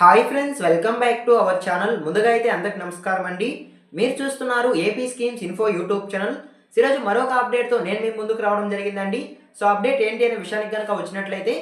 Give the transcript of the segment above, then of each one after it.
Hi friends welcome back to our channel. ముందుగా అయితే అందరికి నమస్కారం అండి. మీరు చూస్తున్నారు AP schemes info YouTube channel. ఈరోజు మరొక అప్డేట్తో నేను మీ ముందుకు రావడం జరిగిందండి. సో అప్డేట్ ఏంటి అనే విషయానికి కనుక వచ్చినట్లయితే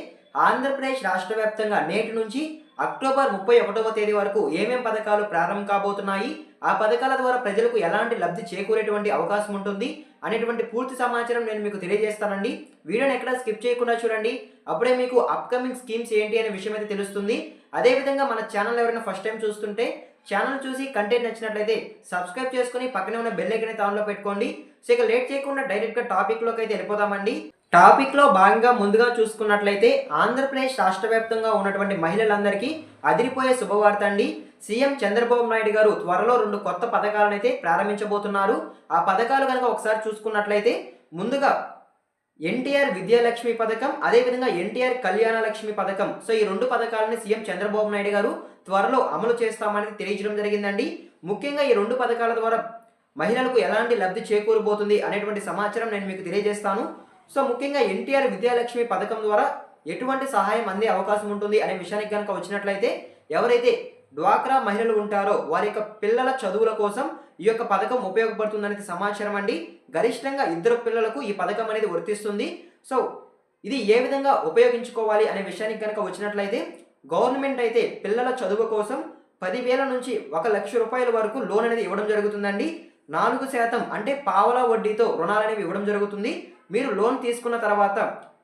ఆంధ్రప్రదేశ్ రాష్ట్ర వ్యాప్తంగా నేటి నుంచి అక్టోబర్ ముప్పై ఒకటవ తేదీ వరకు ఏమేం పథకాలు ప్రారంభం కాబోతున్నాయి ఆ పథకాల ద్వారా ప్రజలకు ఎలాంటి లబ్ధి చేకూరేటువంటి అవకాశం ఉంటుంది అనేటువంటి పూర్తి సమాచారం నేను మీకు తెలియజేస్తానండి. వీడియోని ఎక్కడ స్కిప్ చేయకుండా చూడండి. అప్పుడే మీకు అప్కమింగ్ స్కీమ్స్ ఏంటి అనే విషయం అయితే తెలుస్తుంది. అదేవిధంగా మన ఛానల్ ఎవరైనా ఫస్ట్ టైం చూస్తుంటే ఛానల్ చూసి కంటెంట్ నచ్చినట్లయితే సబ్స్క్రైబ్ చేసుకుని పక్కనే ఉన్న బెల్ ఐకన్ ఆన్లో పెట్టుకోండి. సో ఇక లేట్ చేయకుండా డైరెక్ట్గా టాపిక్లోకి అయితే వెళ్ళిపోదామండి. టాపిక్లో భాగంగా ముందుగా చూసుకున్నట్లయితే ఆంధ్రప్రదేశ్ రాష్ట్ర వ్యాప్తంగా ఉన్నటువంటి మహిళలందరికీ అదిరిపోయే శుభవార్త అండి. సీఎం చంద్రబాబు నాయుడు గారు త్వరలో రెండు కొత్త పథకాలను అయితే ప్రారంభించబోతున్నారు. ఆ పథకాలు కనుక ఒకసారి చూసుకున్నట్లయితే ముందుగా ఎన్టీఆర్ విద్యాలక్ష్మి పథకం అదేవిధంగా ఎన్టీఆర్ కళ్యాణ లక్ష్మి పథకం. సో ఈ రెండు పథకాలని సీఎం చంద్రబాబు నాయుడు గారు త్వరలో అమలు చేస్తామని తెలియజేయడం జరిగిందండి. ముఖ్యంగా ఈ రెండు పథకాల ద్వారా మహిళలకు ఎలాంటి లబ్ధి చేకూరబోతుంది అనేటువంటి సమాచారం నేను మీకు తెలియజేస్తాను. సో ముఖ్యంగా ఎన్టీఆర్ విద్యాలక్ష్మి పథకం ద్వారా ఎటువంటి సహాయం అందే అవకాశం ఉంటుంది అనే విషయానికి కనుక వచ్చినట్లయితే ఎవరైతే డ్వాక్రా మహిళలు ఉంటారో వారి యొక్క పిల్లల చదువుల కోసం ఈ యొక్క పథకం ఉపయోగపడుతుందనేది సమాచారం అండి. గరిష్టంగా ఇద్దరు పిల్లలకు ఈ పథకం అనేది వర్తిస్తుంది. సో ఇది ఏ విధంగా ఉపయోగించుకోవాలి అనే విషయానికి కనుక వచ్చినట్లయితే గవర్నమెంట్ అయితే పిల్లల చదువు కోసం పదివేల నుంచి ఒక లక్ష రూపాయల వరకు లోన్ అనేది ఇవ్వడం జరుగుతుందండి. నాలుగు శాతం అంటే పావలా వడ్డీతో రుణాలు అనేవి ఇవ్వడం జరుగుతుంది. మీరు లోన్ తీసుకున్న తర్వాత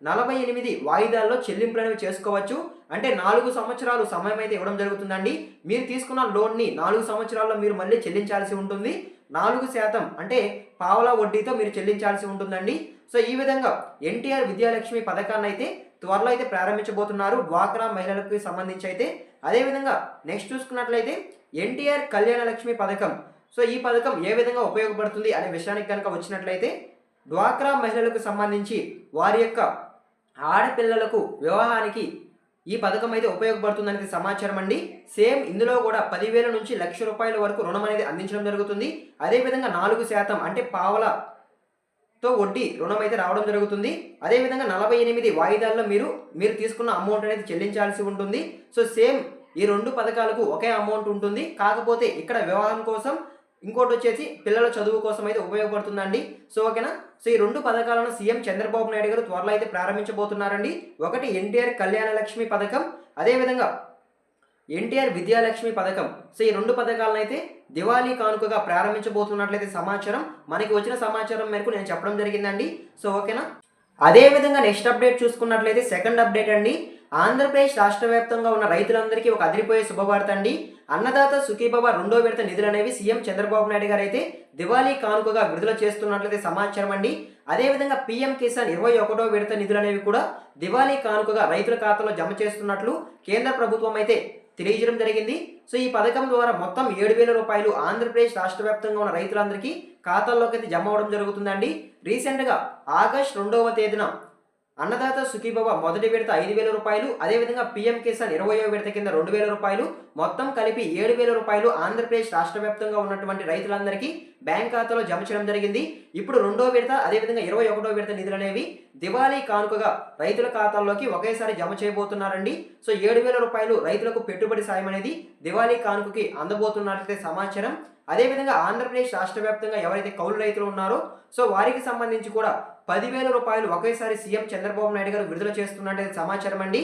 నలభై ఎనిమిది వాయిదాల్లో చెల్లింపులు అనేవి చేసుకోవచ్చు. అంటే నాలుగు సంవత్సరాలు సమయం అయితే ఇవ్వడం జరుగుతుందండి. మీరు తీసుకున్న లోన్ని నాలుగు సంవత్సరాల్లో మీరు మళ్ళీ చెల్లించాల్సి ఉంటుంది. నాలుగు శాతం అంటే పావలా వడ్డీతో మీరు చెల్లించాల్సి ఉంటుందండి. సో ఈ విధంగా ఎన్టీఆర్ విద్యాలక్ష్మి పథకాన్ని అయితే త్వరలో అయితే ప్రారంభించబోతున్నారు. డ్వాక్రా మహిళలకు సంబంధించి అయితే అదేవిధంగా నెక్స్ట్ చూసుకున్నట్లయితే ఎన్టీఆర్ కళ్యాణ లక్ష్మి పథకం. సో ఈ పథకం ఏ విధంగా ఉపయోగపడుతుంది అనే విషయానికి కనుక వచ్చినట్లయితే డ్వాక్రా మహిళలకు సంబంధించి వారి యొక్క ఆడపిల్లలకు వివాహానికి ఈ పథకం అయితే ఉపయోగపడుతుందనేది సమాచారం అండి. సేమ్ ఇందులో కూడా పదివేల నుంచి లక్ష రూపాయల వరకు రుణం అనేది అందించడం జరుగుతుంది. అదేవిధంగా నాలుగు శాతం అంటే పావలతో వడ్డీ రుణం అయితే రావడం జరుగుతుంది. అదేవిధంగా నలభై ఎనిమిది వాయిదాల్లో మీరు మీరు తీసుకున్న అమౌంట్ అనేది చెల్లించాల్సి ఉంటుంది. సో సేమ్ ఈ రెండు పథకాలకు ఒకే అమౌంట్ ఉంటుంది. కాకపోతే ఇక్కడ వివాహం కోసం ఇంకోటి వచ్చేసి పిల్లల చదువు కోసం అయితే ఉపయోగపడుతుందండి. సో ఓకేనా? సో ఈ రెండు పథకాలను సీఎం చంద్రబాబు నాయుడు గారు త్వరలో అయితే ప్రారంభించబోతున్నారండి. ఒకటి ఎన్టీఆర్ కళ్యాణ లక్ష్మి పథకం అదేవిధంగా ఎన్టీఆర్ విద్యాలక్ష్మి పథకం. సో ఈ రెండు పథకాలను అయితే దివాళీ కానుకగా ప్రారంభించబోతున్నట్లయితే సమాచారం. మనకి వచ్చిన సమాచారం మేరకు నేను చెప్పడం జరిగిందండి. సో ఓకేనా? అదేవిధంగా నెక్స్ట్ అప్డేట్ చూసుకున్నట్లయితే సెకండ్ అప్డేట్ అండి. ఆంధ్రప్రదేశ్ రాష్ట్ర వ్యాప్తంగా ఉన్న రైతులందరికీ ఒక అదిరిపోయే శుభవార్త అండి. అన్నదాత సుఖీబాబా రెండో విడత నిధులు అనేవి సీఎం చంద్రబాబు నాయుడు గారు అయితే దివాళీ కానుకగా విడుదల చేస్తున్నట్లయితే సమాచారం అండి. అదేవిధంగా పీఎం కిసాన్ ఇరవై ఒకటో విడత నిధులు అనేవి కూడా దివాళీ కానుకగా రైతుల ఖాతాలో జమ చేస్తున్నట్లు కేంద్ర ప్రభుత్వం అయితే తెలియజేయడం జరిగింది. సో ఈ పథకం ద్వారా మొత్తం ఏడు వేల రూపాయలు ఆంధ్రప్రదేశ్ రాష్ట్ర వ్యాప్తంగా ఉన్న రైతులందరికీ ఖాతాల్లోకి అయితే జమ అవడం జరుగుతుందండి. రీసెంట్గా ఆగస్ట్ రెండవ తేదీన అన్నదాత సుఖీభవ మొదటి విడత ఐదు వేల రూపాయలు అదేవిధంగా పీఎం కిసాన్ ఇరవయో విడత కింద రెండు వేల రూపాయలు మొత్తం కలిపి ఏడు వేల రూపాయలు ఆంధ్రప్రదేశ్ రాష్ట్ర వ్యాప్తంగా ఉన్నటువంటి రైతులందరికీ బ్యాంక్ ఖాతాలో జమ చేయడం జరిగింది. ఇప్పుడు రెండో విడత అదేవిధంగా ఇరవై ఒకటో విడత నిధులు అనేవి దివాళీ కానుకగా రైతుల ఖాతాల్లోకి ఒకేసారి జమ చేయబోతున్నారండి. సో ఏడు వేల రూపాయలు రైతులకు పెట్టుబడి సాయం అనేది దివాళీ కానుకకి అందబోతున్నట్లయితే సమాచారం. అదేవిధంగా ఆంధ్రప్రదేశ్ రాష్ట్ర వ్యాప్తంగా ఎవరైతే కౌలు రైతులు ఉన్నారో సో వారికి సంబంధించి కూడా పదివేల రూపాయలు ఒకేసారి సీఎం చంద్రబాబు నాయుడు గారు విడుదల చేస్తున్నట్టు సమాచారం అండి.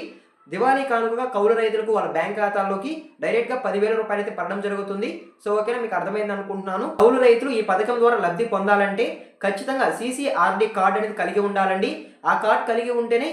దివాళీ కానుకగా కౌలు రైతులకు వాళ్ళ బ్యాంక్ ఖాతాల్లోకి డైరెక్ట్గా పదివేల రూపాయలు అయితే పడడం జరుగుతుంది. సో ఓకేనా మీకు అర్థమైంది అనుకుంటున్నాను. కౌలు రైతులు ఈ పథకం ద్వారా లబ్ధి పొందాలంటే ఖచ్చితంగా సీసీఆర్డీ కార్డు అనేది కలిగి ఉండాలండి. ఆ కార్డు కలిగి ఉంటేనే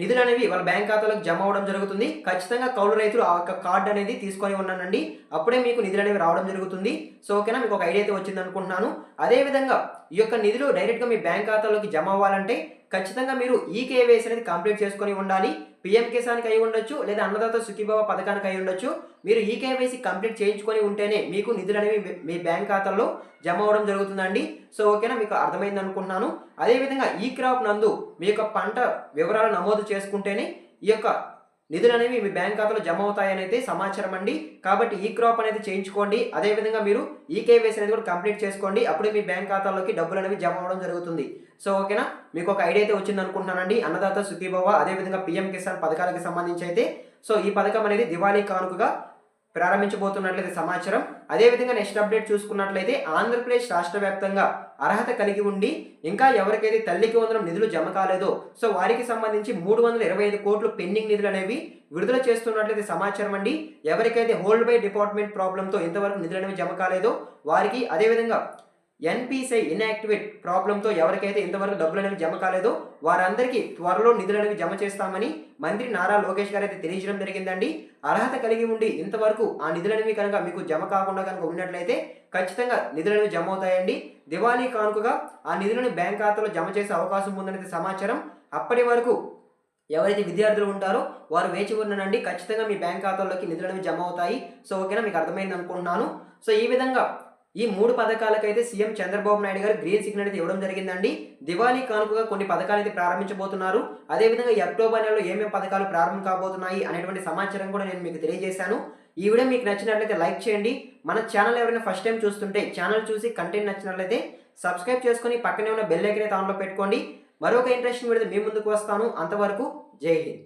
నిధులు అనేవి వాళ్ళ బ్యాంక్ ఖాతాలకు జమ అవ్వడం జరుగుతుంది. ఖచ్చితంగా కౌలు రైతులు ఆ యొక్క కార్డు అనేది తీసుకొని ఉన్నానండి. అప్పుడే మీకు నిధులు అనేవి రావడం జరుగుతుంది. సో ఓకేనా? మీకు ఒక ఐడియా అయితే వచ్చింది అనుకుంటున్నాను అదేవిధంగా ఈ యొక్క నిధులు డైరెక్ట్గా మీ బ్యాంక్ ఖాతాలోకి జమ అవ్వాలంటే ఖచ్చితంగా మీరు ఈ కేవైసీ అనేది కంప్లీట్ చేసుకొని ఉండాలి. పిఎం కిసాన్కి అయి ఉండొచ్చు లేదా అన్నదాత సుఖీభావ పథకానికి అయి ఉండొచ్చు. మీరు ఈ కేవైసీ కంప్లీట్ చేయించుకొని ఉంటేనే మీకు నిధులు అనేవి మీ- బ్యాంక్ ఖాతాలో జమ అవ్వడం జరుగుతుందండి. సో ఓకేనా మీకు అర్థమైంది అనుకుంటున్నాను. అదేవిధంగా ఈ క్రాప్ నందు మీ యొక్క పంట వివరాలు నమోదు చేసుకుంటేనే ఈ యొక్క నిధులు అనేవి మీ బ్యాంక్ ఖాతాలో జమ అవుతాయని అయితే సమాచారం అండి. కాబట్టి ఈ క్రాప్ అనేది చేయించుకోండి. అదేవిధంగా మీరు ఈ కేవైసీ అనేది కూడా కంప్లీట్ చేసుకోండి. అప్పుడే మీ బ్యాంక్ ఖాతాలోకి డబ్బులు అనేవి జమ అవడం జరుగుతుంది. సో ఓకేనా? మీకు ఒక ఐడియా అయితే వచ్చింది అనుకుంటున్నానండి. అన్నదాత సుఖీభవ అదేవిధంగా పిఎం కిసాన్ పథకాలకు సంబంధించి అయితే. సో ఈ పథకం అనేది దివాళీ కానుకగా ప్రారంభించబోతున్నట్లయితే సమాచారం. అదేవిధంగా నెక్స్ట్ అప్డేట్ చూసుకున్నట్లయితే ఆంధ్రప్రదేశ్ రాష్ట్ర వ్యాప్తంగా అర్హత కలిగి ఉండి ఇంకా ఎవరికైతే తల్లికి వందనం నిధులు జమ కాలేదో సో వారికి సంబంధించి మూడు వందల ఇరవై ఐదు కోట్లు పెండింగ్ నిధులు అనేవి విడుదల చేస్తున్నట్లయితే సమాచారం అండి. ఎవరికైతే హోల్డ్ బై డిపార్ట్మెంట్ ప్రాబ్లంతో ఇంతవరకు నిధులు అనేవి జమ కాలేదో వారికి అదేవిధంగా ఎన్పిసిఐ ఇన్యాక్టివేట్ ప్రాబ్లంతో ఎవరికైతే ఇంతవరకు డబ్బులు అనేవి జమ కాలేదో వారందరికీ త్వరలో నిధులు అనేవి జమ చేస్తామని మంత్రి నారా లోకేష్ గారు అయితే తెలియజేయడం జరిగిందండి. అర్హత కలిగి ఉండి ఇంతవరకు ఆ నిధులు అనేవి కనుక మీకు జమ కాకుండా కనుక ఉన్నట్లయితే ఖచ్చితంగా నిధులు అనేవి జమ అవుతాయండి. దివాళీ కానుకగా ఆ నిధులను బ్యాంక్ ఖాతాలో జమ చేసే అవకాశం ఉందనేది సమాచారం. అప్పటి వరకు ఎవరైతే విద్యార్థులు ఉంటారో వారు వేచి ఉండనండి. ఖచ్చితంగా మీ బ్యాంక్ ఖాతాల్లోకి నిధులు అనేవి జమ అవుతాయి. సో ఓకేనా? మీకు అర్థమైంది అనుకుంటున్నాను. సో ఈ విధంగా ఈ మూడు పథకాలకైతే సీఎం చంద్రబాబు నాయుడు గారు గ్రీన్ సిగ్నల్ అయితే ఇవ్వడం జరిగిందండి. దివాళీ కానుకగా కొన్ని పథకాలు అయితే ప్రారంభించబోతున్నారు. అదేవిధంగా ఈ అక్టోబర్ నెలలో ఏమేమి పథకాలు ప్రారంభం కాబోతున్నాయి అనేటువంటి సమాచారం కూడా నేను మీకు తెలియజేశాను. ఈ వీడియో మీకు నచ్చినట్లయితే లైక్ చేయండి. మన ఛానల్ ఎవరైనా ఫస్ట్ టైం చూస్తుంటే ఛానల్ చూసి కంటెంట్ నచ్చినట్లయితే సబ్స్క్రైబ్ చేసుకొని పక్కనే ఉన్న బెల్ ఐకన్ అయితే ఆన్లో పెట్టుకోండి. మరొక ఇంట్రెస్టింగ్ వీడియో మీ ముందుకు వస్తాను. అంతవరకు జై హింద్.